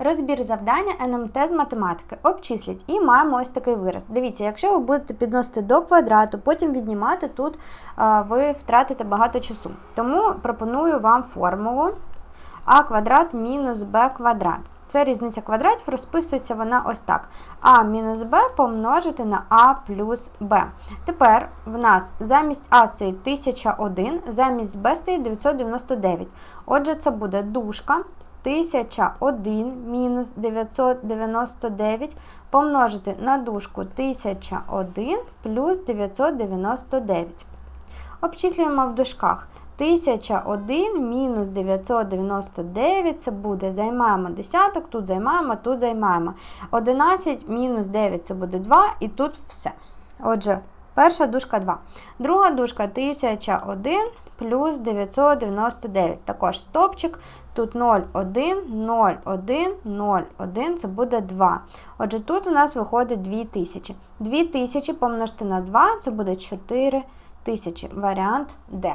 Розбір завдання НМТ з математики. Обчисліть. І маємо ось такий вираз. Дивіться, якщо ви будете підносити до квадрату, потім віднімати, тут ви втратите багато часу. Тому пропоную вам формулу а квадрат мінус b квадрат. Це різниця квадратів, розписується вона ось так. А мінус b помножити на а плюс b. Тепер в нас замість А стоїть 1001, замість b стоїть 999. Отже, це буде дужка 1001 мінус 999 помножити на дужку 1001 плюс 999. Обчислюємо в дужках. 1001 мінус 999 це буде, займаємо десяток, тут займаємо, тут займаємо. 11 мінус 9 це буде 2, і тут все. Отже, перша дужка 2. Друга дужка 1001 плюс 999. Також стопчик. Тут 0, 1, 0, 1, 0, 1, це буде 2. Отже, тут у нас виходить 2000. 2000 помножити на 2, це буде 4000. Варіант Д.